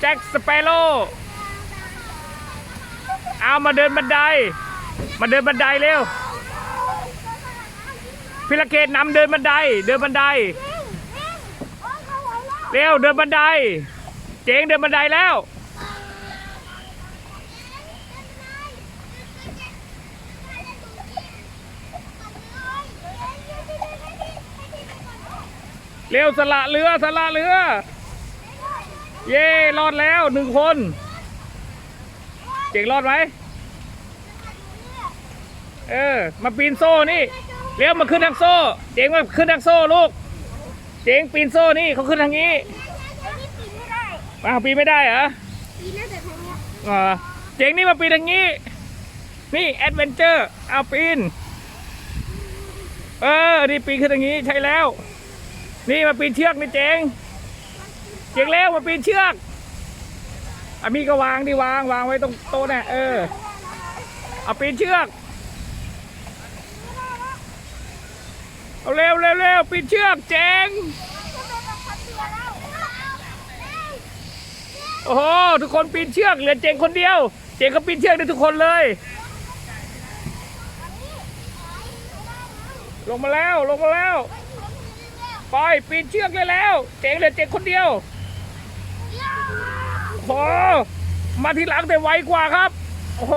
แจ็คสเปโร่เอามาเดินบันได มาเดินบันไดเร็วพิรเกตนำเดินบันได เดินบันได เร็วเดินบันได เจ๋งเดินบันไดแล้ว เร็วสละเรือสละเรือ เย่รอดแล้วหนึ่งคน เจ๋งรอดไหมเออ มาปีนโซ่นี่เร็วมาขึ้นทางโซ่ เจ๋งมาขึ้นทางโซ่ลูก เจ๋งปีนโซ่นี่เขาขึ้นทางนี้มาปีนไม่ได้เหรออ่าเจ๋งนี่มาปีนทางนี้ นี่แอดเวนเจอร์เอาปีน เออ นี่ปีนขึ้นทางนี้ใช่แล้ว นี่มาปีนเชือกนี่เจ๋ง เจ๋งแล้วมาปีนเชือกอามีก็วางดิวางวางไว้ตรงโต๊ะน่ะเออเอาปีนเชือกเอาเร็วเร็วเร็วปีนเชือกเจ๋งโอ้โหทุกคนปีนเชือกเหลือเจ๋งคนเดียว เจ๋งก็ปีนเชือกได้ทุกคนเลย ลงมาแล้วลงมาแล้วไปปีนเชือกเลยแล้ว เจ๋งเหลือเจ๋งคนเดียว โอ้โห มาทีหลังแต่ไวกว่าครับ โอ้โห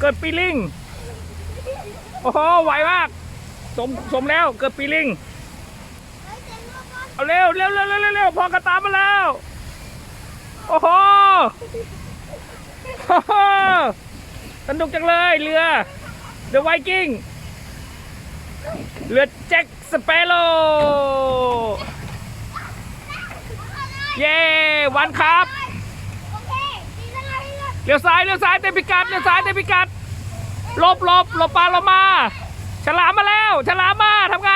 เกิดปีลิง โอ้โห ไวมาก สมสมแล้ว เกิดปีลิง เอาเร็วเร็วเร็วเร็วเร็วเร็วพอกระตามมาแล้วโอ้โหโอ้โหสนุกจังเลยเรือเรือไวกิ้ง เรือแจ็คสเปโร่เย้ วันครับ เลี้ยวซ้ายเลี้ยวซ้ายเต็มพิกัดเลี้ยวซ้ายเต็มพิกัดหลบหลบหลบปลาเรามา ฉลามมาแล้ว ฉลามมาทำไง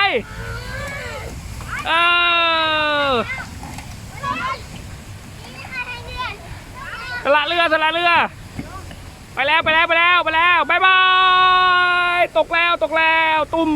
เออสละเรือสละเรือ ไปแล้วไปแล้วไปแล้วไปแล้วบายบายตกแล้วตกแล้วตุ้ม